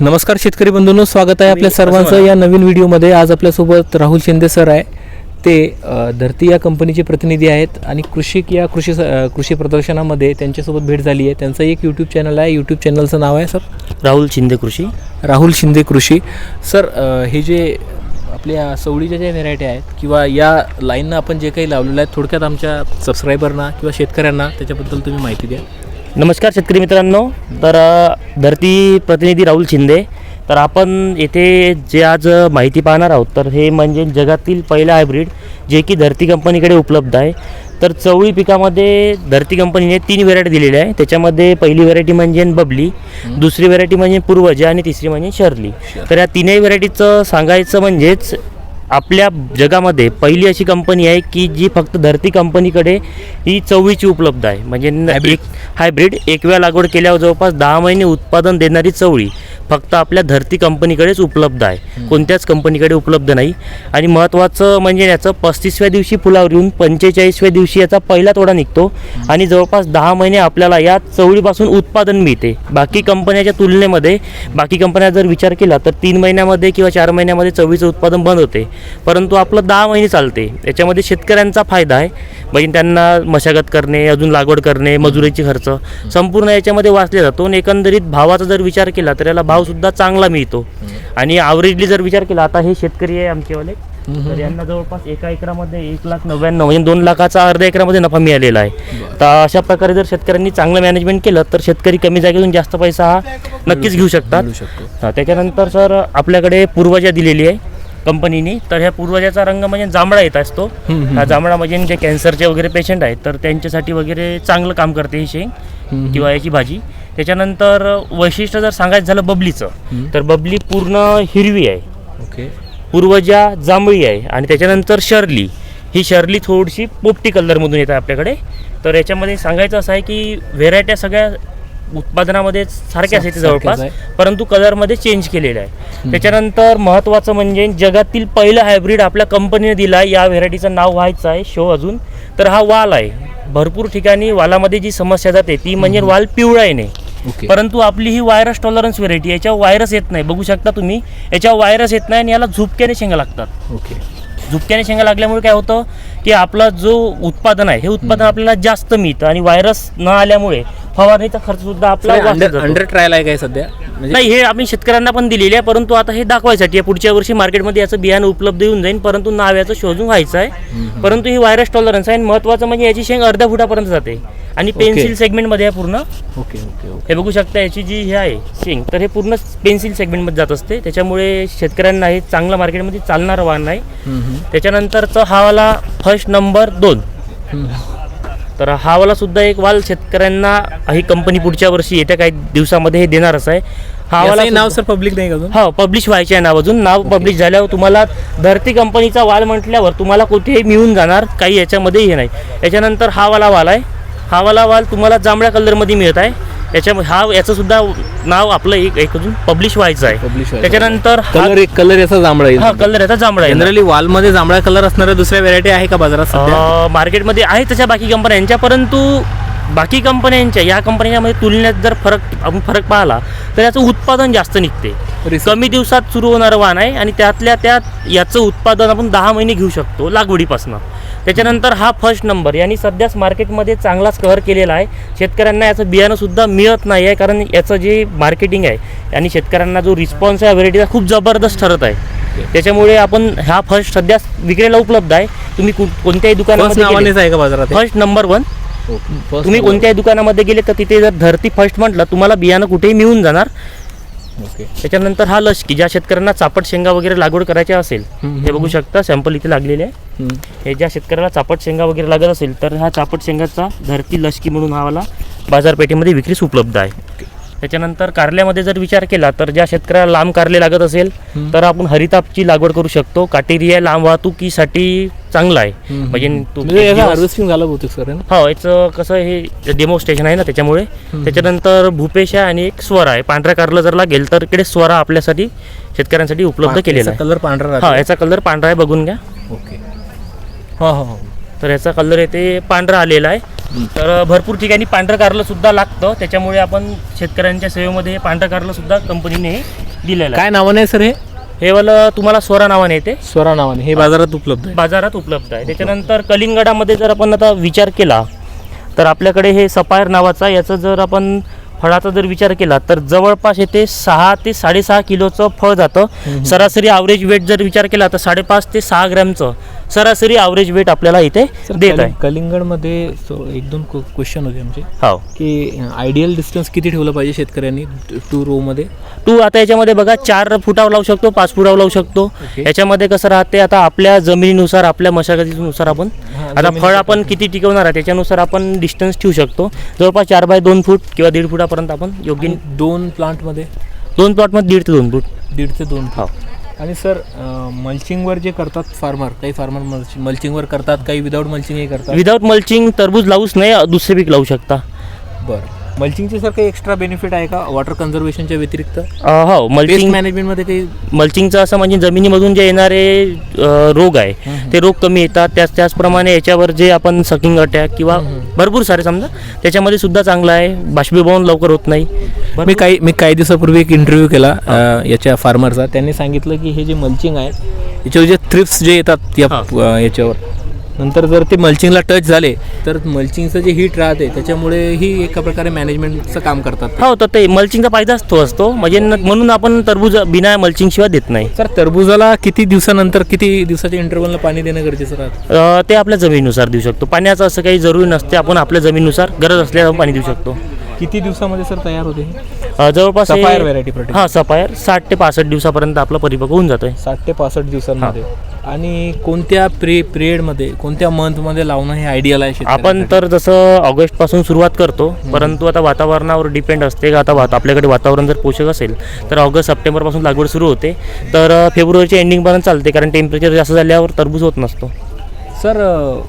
नमस्कार शेतकरी बंधूंनो स्वागत आहे आपल्या सर्वांचं. या नवीन व्हिडिओमध्ये आज आपल्यासोबत राहुल शिंदे सर आहे. ते धरती या कंपनीचे प्रतिनिधी आहेत आणि कृषिक या कृषी कृषी प्रदर्शनामध्ये त्यांच्यासोबत भेट झाली आहे. त्यांचं एक यूट्यूब चॅनल आहे. यूट्यूब चॅनलचं नाव आहे सर? राहुल शिंदे कृषी. राहुल शिंदे कृषी. सर हे जे आपल्या सवडीच्या ज्या व्हेरायटी आहेत किंवा या लाईननं आपण जे काही लावलेलं आहे थोडक्यात आमच्या सबस्क्रायबरना किंवा शेतकऱ्यांना त्याच्याबद्दल तुम्ही माहिती द्या. नमस्कार शेतकरी मित्रांनो. तर धरती प्रतिनिधी राहुल शिंदे. तर आपण येथे जे आज माहिती पाहणार आहोत तर हे म्हणजे जगातील पहिलं हायब्रिड जे की धरती कंपनीकडे उपलब्ध आहे. तर चवळी पिकामध्ये धरती कंपनीने तीन व्हेरायटी दिलेल्या आहे त्याच्यामध्ये पहिली व्हेरायटी म्हणजे बबली दुसरी व्हेरायटी म्हणजे पूर्वज आणि तिसरी म्हणजे शर्ली. तर या तिन्ही व्हेरायटीचं सांगायचं म्हणजेच आपल्या जगामध्ये पहिली अशी कंपनी आहे की जी फक्त धरती कंपनीकडे ही चवळीची उपलब्ध आहे म्हणजे. एक हायब्रिड एक वेळा लागवड केल्यावर जवळपास दहा महिने उत्पादन देणारी चवळी फक्त आपल्या धरती कंपनीकडेच उपलब्ध आहे. कोणत्याच कंपनीकडे उपलब्ध नाही. आणि महत्त्वाचं म्हणजे याचं पस्तीसव्या दिवशी फुलावर येऊन पंचेचाळीसव्या दिवशी याचा पहिला तोडा निघतो. आणि जवळपास दहा महिने आपल्याला या चवळीपासून उत्पादन मिळते. बाकी कंपन्याच्या तुलनेमध्ये बाकी कंपन्या जर विचार केला तर तीन महिन्यामध्ये किंवा चार महिन्यामध्ये चवळीचं उत्पादन बंद होते. परंतु आपलं दहा महिने चालते. याच्यामध्ये शेतकऱ्यांचा फायदा आहे. म्हणजे त्यांना मशागत करणे अजून लागवड करणे मजुरीची खर्च संपूर्ण याच्यामध्ये वाचले जातो. आणि एकंदरीत भावाचा जर विचार केला तर याला भावसुद्धा चांगला मिळतो. आणि आवरेजली जर विचार केला आता हे शेतकरी आहे आमचेवाले तर यांना जवळपास एका एकरामध्ये एक लाख नव्याण्णव म्हणजे दोन लाखाचा अर्ध्या एकरामध्ये नफा मिळालेला आहे. तर अशा प्रकारे जर शेतकऱ्यांनी चांगलं मॅनेजमेंट केलं तर शेतकरी कमी जागेतून जास्त पैसा हा नक्कीच घेऊ शकतात. त्याच्यानंतर सर आपल्याकडे पूर्वजा दिलेली आहे कंपनीने. तर ह्या पूर्वजाचा रंग म्हणजे जांभळा येत असतो. हा जांभळा म्हणजे जे कॅन्सरचे वगैरे पेशंट आहेत तर त्यांच्यासाठी वगैरे चांगलं काम करते ही शेंग. किंवा याची भाजी. त्याच्यानंतर वैशिष्ट्य जर सांगायचं झालं बबलीचं. तर बबली पूर्ण हिरवी आहे. ओके. पूर्वजा जांभळी आहे आणि त्याच्यानंतर शर्ली. ही शर्ली थोडीशी पोपटी कलरमधून येत आहे आपल्याकडे. तर याच्यामध्ये सांगायचं असं आहे की व्हेरायट्या सगळ्या उत्पादनामध्ये सारख्याच आहेत सारख्याच जवळपास. परंतु कलरमध्ये चेंज केलेलं आहे. त्याच्यानंतर महत्त्वाचं म्हणजे जगातील पहिलं हायब्रिड आपल्या कंपनीने दिला या व्हेरायटीचं नाव व्हायचं आहे शो अजून. तर हा वाल आहे. भरपूर ठिकाणी वालामध्ये जी समस्या जाते ती म्हणजे वाल पिवळा येणे. ओके परंतु आपली ही व्हायरस टॉलरन्स व्हेरायटी याच्यावर व्हायरस येत नाही. बघू शकता तुम्ही याच्यावर व्हायरस येत नाही आणि याला झुपक्याने शेंगा लागतात. ओके झुपक्याने शेंगा लागल्यामुळे काय होतं की आपला जो उत्पादन आहे हे उत्पादन आपल्याला जास्त मिळतं आणि व्हायरस न आल्यामुळे फवारणीचा खर्च सुद्धा आपला अंडर ट्रायल आहे काय सध्या? म्हणजे नाही हे आम्ही शेतकऱ्यांना पण दिलेले आहे परंतु आता हे दाखवायसाठी. पुढच्या वर्षी मार्केटमध्ये याचं बियाणं उपलब्ध येऊन जाईल परंतु नाव याचं शोधून व्हायचं आहे. परंतु ही व्हायरस टॉलरन्स आहे आणि महत्त्वाचं म्हणजे याची शेंग अर्ध्या फुटापर्यंत जाते. आणि पेन्सिल सेगमेंटमध्ये आहे पूर्ण. ओके ओके ओके हे बघू शकता याची जी हे आहे शेंग तर हे पूर्ण पेन्सिल सेगमेंटमध्ये जात असते. त्याच्यामुळे शेतकऱ्यांना हे चांगलं मार्केटमध्ये चालणारं वाहन आहे हम्म. त्याच्यानंतरचं हा वाला फर्स्ट नंबर दोन. तर हा वाला सुद्धा एक वाल शेतकऱ्यांना ही कंपनी पुढच्या वर्षी येत्या काही दिवसामध्ये हे देणारच आहे. हा वाला नाव सर पब्लिक नाही का अजून? हो पब्लिश व्हायचे आहे नाव अजून. नाव पब्लिश झाल्यावर तुम्हाला धरती कंपनीचा वाल म्हटल्यावर तुम्हाला कुठेही मिळून जाणार काही याच्यामध्ये हे नाही. याच्यानंतर हा वाला वाल आहे. हा वाला वाल तुम्हाला जांभळ्या कलरमध्ये मिळत आहे. याच्या हा याचं सुद्धा नाव आपलं एक एक अजून पब्लिश व्हायचं आहे. पब्लिश त्याच्यानंतर हा- कलर एक कलर याचा जांभळा येईल. हा कलर याचा जांभळा आहे जनरली वॉलमध्ये जांभळा कलर असणाऱ्या दुसऱ्या व्हेरायटी आहे का बाजारात मार्केटमध्ये आहे तशा बाकी कंपन्यांच्या परंतु बाकी कंपन्यांच्या या कंपन्यांमध्ये तुलनेत जर फरक आपण फरक पाहिला तर याचं उत्पादन जास्त निघते. कमी दिवसात सुरू होणारं वाण आहे आणि त्यातल्या त्यात याचं उत्पादन आपण दहा महिने घेऊ शकतो लागवडीपासून. त्याच्यानंतर हा फर्स्ट नंबर यांनी सध्याच मार्केटमध्ये चांगलाच कव्हर केलेला आहे. शेतकऱ्यांना याचं बियाणंसुद्धा मिळत नाही आहे कारण याचं जे मार्केटिंग आहे आणि शेतकऱ्यांना जो रिस्पॉन्स आहे व्हेरायटीचा खूप जबरदस्त ठरत आहे. त्याच्यामुळे आपण हा फर्स्ट सध्या विक्रीला उपलब्ध आहे. तुम्ही कोणत्याही दुकानामध्ये आहे का बाजारात फर्स्ट नंबर वन तुम्ही. कोणत्याही दुकानामध्ये गेले तर तिथे जर धरती फर्स्ट म्हटलं तुम्हाला बियाणं कुठेही मिळून जाणार. ओके. त्याच्यानंतर हा लशकी ज्या शेतकऱ्यांना चापट शेंगा वगैरे लागवड करायच्या असेल हे बघू शकता सॅम्पल इथे लागलेले आहे. हे ज्या शेतकऱ्याला चापट शेंगा वगैरे लागत असेल तर हा चापट शेंगाचा धरती लशकी म्हणून हा वाला बाजारपेठेमध्ये विक्रीस उपलब्ध आहे. त्याच्यानंतर कारल्यामध्ये जर विचार केला तर ज्या शेतकऱ्याला लांब कारले लागत असेल. तर आपण हरितापची लागवड करू शकतो. काटेरिया लांब वाहतुकीसाठी चांगला आहे. म्हणजे तू म्हणजे हार्वेस्टिंग झालं बहुतेक सर है याचं कसं हे डेमो स्टेशन आहे ना त्याच्यामुळे. त्याच्यानंतर भूपेश आहे आणि एक स्वर आहे. पांढऱ्या कारला जर लागेल तर इकडे स्वर आपल्यासाठी शेतकऱ्यांसाठी उपलब्ध केलेला आहे. कलर पांढरा हा याचा कलर पांढरा आहे बघून घ्या. ओके. हो हो हो. तर याचा कलर येते पांढरा आलेला आहे. तर भरपूर ठिकाणी पांढरं कारलं सुद्धा लागतं. त्याच्यामुळे आपण शेतकऱ्यांच्या सेवेमध्ये हे पांढरं कारलं सुद्धा कंपनीने दिलेलं आहे. काय नावाने आहे सर हे? हे वालं तुम्हाला स्वरा नावाने येते. स्वरा नावाने. हे बाजारात उपलब्ध आहे. बाजारात उपलब्ध आहे. त्याच्यानंतर कलिंगडामध्ये जर आपण आता विचार केला तर आपल्याकडे हे सपायर नावाचा याचं जर आपण फळाचा जर विचार केला तर जवळपास येथे सहा ते साडेसहा किलोचं फळ जातं. सरासरी ॲव्हरेज वेट जर विचार केला तर साडेपाच ते सहा ग्रॅमचं. सरासरी ॲव्हरेज वेट आपल्याला इथे देत आहे. कलिंगडमध्ये एक दोन क्वेश्चन होते आमचे. हो. की आयडियल डिस्टन्स किती ठेवलं पाहिजे शेतकऱ्यांनी टू रो मध्ये? तू आता याच्यामध्ये बघा चार फुटावर लावू शकतो पाच फुटावर लावू शकतो. याच्यामध्ये कसं राहते आता आपल्या जमिनीनुसार आपल्या मशागतीनुसार आपण आता. फळ आपण किती टिकवणार आहे त्याच्यानुसार आपण डिस्टन्स ठेवू शकतो. जवळपास चार बाय दोन फूट किंवा दीड फुटापर्यंत आपण योग्य दोन प्लांटमध्ये दोन प्लॉटमध्ये दीड ते दोन फूट. दीड ते दोन हो. आणि सर मल्चिंगवर जे करतात फार्मर काही फार्मर मल्चिंगवर करतात काही विदाऊट मल्चिंग हे करतात? विदाऊट मल्चिंग टरबूज लावूच नाही दुसरे पीक लावू शकता. बरं. मल्चिंगचे सर काही एक्स्ट्रा बेनिफिट आहे का? वॉटर कन्झर्वेशनच्या व्यतिरिक्त? हो मल्चिंग मॅनेजमेंटमध्ये काही मल्चिंगचं असं म्हणजे जमिनीमधून जे येणारे रोग आहे ते रोग कमी येतात. त्याच त्याचप्रमाणे याच्यावर जे आपण सकिंग अटॅक किंवा भरपूर सारे समजा त्याच्यामध्ये सुद्धा चांगलं आहे. बाष्पीभवन लवकर होत नाही. मी काही मी काही दिवसापूर्वी एक इंटरव्ह्यू केला याच्या फार्मरचा त्यांनी सांगितलं की हे जे मल्चिंग आहे याच्यावर जे थ्रिप्स जे येतात याच्यावर नंतर जर ते मल्चिंगला टच झाले तर मल्चिंगचं जे हीट राहते त्याच्यामुळे ही एका प्रकारे मॅनेजमेंटचं काम करतात. हो तर ते मल्चिंगचा फायदाच तो असतो. म्हणजे न- म्हणून आपण टरबूज बिना मल्चिंग शिवाय देत नाही. सर टरबुजाला किती दिवसानंतर किती दिवसाच्या इंटरव्हलला पाणी देणं गरजेचं राहतं? ते आपल्या जमिनीनुसार देऊ शकतो. पाण्याचं असं काही जरुरी नसते. आपण आपल्या जमिनीनुसार गरज असल्यास पाणी देऊ शकतो. किती दिवसामध्ये सर तयार होते हे? अ, जवळपास हे- Sapphire variety product. हा सफायर साठ ते पासष्ट दिवसापर्यंत आपलं परिपक्व होऊन जातोय. साठ ते पासष्ट दिवसांमध्ये. आणि कोणत्या प्रे पिरियडमध्ये कोणत्या मंथमध्ये लावणं हे आयडियल आहे आपण शेतकऱ्यांसाठी? तर जसं ऑगस्टपासून सुरुवात करतो परंतु आता वातावरणावर डिपेंड असते का? आता वात आपल्याकडे वातावरण जर पोषक असेल तर ऑगस्ट सप्टेंबरपासून लागवड सुरू होते. तर अ, फेब्रुवारीच्या एंडिंगपर्यंत चालते कारण टेम्परेचर जास्त झाल्यावर टरबूज होत नसतो. सर अ,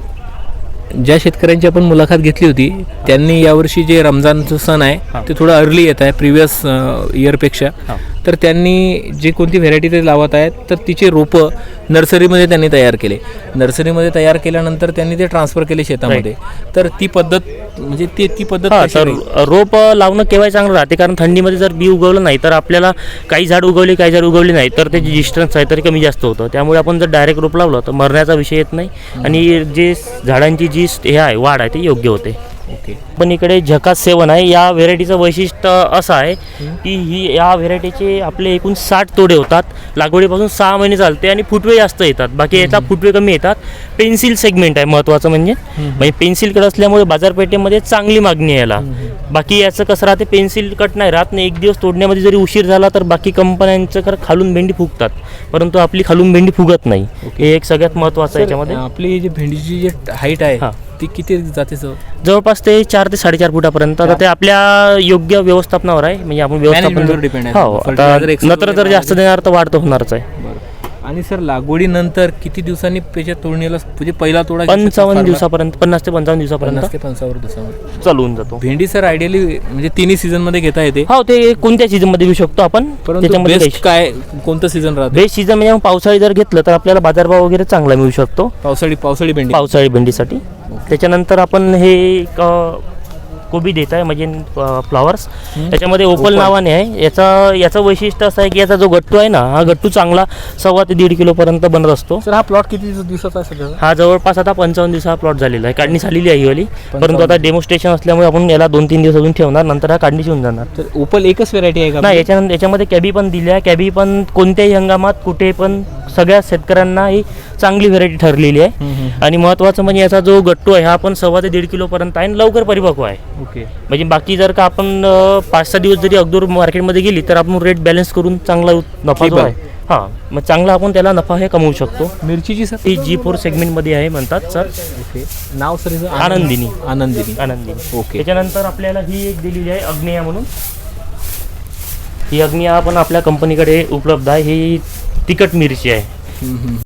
ज्या शेतकऱ्यांची आपण मुलाखत घेतली होती त्यांनी यावर्षी जे रमजानचं सण आहे. ते थोडं अर्ली येत आहे प्रिव्हियस इयरपेक्षा. तर त्यांनी जे कोणती व्हेरायटी ते लावत आहेत तर तिचे रोपं नर्सरीमध्ये त्यांनी तयार केले. नर्सरीमध्ये तयार केल्यानंतर त्यांनी ते ट्रान्सफर केले शेतामध्ये. तर ती पद्धत म्हणजे ती ती पद्धत? रोप लावणं केव्हा चांगलं राहते कारण थंडीमध्ये जर बी उगवलं नाही तर आपल्याला काही झाड उगवली काही झाड उगवली नाही तर त्याची डिस्टन्स आहे तरी कमी जास्त होतं. त्यामुळे आपण जर डायरेक्ट रोप लावलं तर मरण्याचा विषय येत नाही. आणि जे झाडांची जी हे आहे वाढ आहे ते योग्य होते. ओके. पण इकडे झकास सेवन आहे. या व्हेरायटीचं वैशिष्ट्य असं आहे की ही या व्हेरायटीचे आपले एकूण साठ तोडे होतात. लागवडीपासून सहा महिने चालते आणि फुटवे जास्त येतात. बाकी याचा फुटवे कमी येतात. पेन्सिल सेगमेंट आहे महत्त्वाचं म्हणजे. म्हणजे पेन्सिल कट असल्यामुळे बाजारपेठेमध्ये चांगली मागणी आहे याला. बाकी याचं कसं राहते पेन्सिल कट नाही राहत. नाही एक दिवस तोडण्यामध्ये जरी उशीर झाला तर बाकी कंपन्यांचं खरं खालून भेंडी फुगतात. परंतु आपली खालून भेंडी फुगत नाही. हे एक सगळ्यात महत्त्वाचं आहे याच्यामध्ये. आपली जी भेंडीची जी हाईट आहे हां. ती किती जाते सर? जवळपास ते चार ते साडेचार फुटापर्यंत. आता ते आपल्या योग्य व्यवस्थापनावर आहे. म्हणजे आपण व्यवस्थापन आहे. हो आता नत्र जर जास्त देणार तर वाढ तर होणारच आहे. आणि सर लागवडीनंतर किती दिवसांनी त्याच्या तोडणीला म्हणजे पहिला तोडा पंचावन्न? दिवसापर्यंत पन्नास ते पंचावन्न दिवसापर्यंत. ते पंचावन्न दिवसामध्ये. चालवून जातो. भेंडी सर आयडियली म्हणजे तिन्ही सीझनमध्ये घेता येते? हो ते कोणत्या सीझनमध्ये घेऊ शकतो आपण? त्याच्यामध्ये काय कोणतं सीझन राहते? बेस्ट सीझन म्हणजे पावसाळी जर घेतलं तर आपल्याला बाजारभाव वगैरे चांगला मिळू शकतो. पावसाळी पावसाळी भेंडी. पावसाळी भेंडीसाठी. त्याच्यानंतर आपण हे एक, कोबी देत आहे म्हणजे फ्लॉवर्स त्याच्यामध्ये ओपल. नावाने आहे. याचा याचं वैशिष्ट्य असं आहे की याचा जो गट्टू आहे ना हा गट्टू चांगला सव्वा ते दीड किलोपर्यंत बनत असतो. सर हा प्लॉट किती दिवस- दिवसाचा आहे सध्या? हा जवळपास आता पंचावन्न दिवसा प्लॉट झालेला आहे. काढणी झालेली आहे ही वाली परंतु आता डेमोस्ट्रेशन असल्यामुळे आपण याला दोन तीन दिवस अजून ठेवणार नंतर हा काढणीची होऊन जाणार. तर ओपल एकच व्हेरायटी आहे का नाही याच्यानंतर याच्यामध्ये कॅबी पण दिल्या कॅबी पण कोणत्याही हंगामात कुठे पण सगळ्या शेतकऱ्यांना ही चांगली व्हेरायटी ठरलेली आहे. आणि महत्त्वाचं म्हणजे याचा जो गट्टू आहे हा पण सव्वा ते दीड किलोपर्यंत आहे आणि लवकर परिपक्व आहे. ओके. म्हणजे बाकी जर का आपण पाच सहा दिवस जरी अगोदर मार्केटमध्ये गेली तर आपण रेट बॅलन्स करून चांगला नफा जो आहे. हां मग चांगला आपण त्याला नफा हे कमवू शकतो. मिरचीची सर? ती जी फोर सेगमेंटमध्ये आहे म्हणतात सर. ओके. नाव सर हिचं? आनंदिनी. आनंदिनी. आनंदी ओके. त्याच्यानंतर आपल्याला ही एक दिलेली आहे अग्निया म्हणून. ही अग्निया पण आपल्या कंपनीकडे उपलब्ध आहे. ही तिखट मिरची आहे. हम्म, हम्म.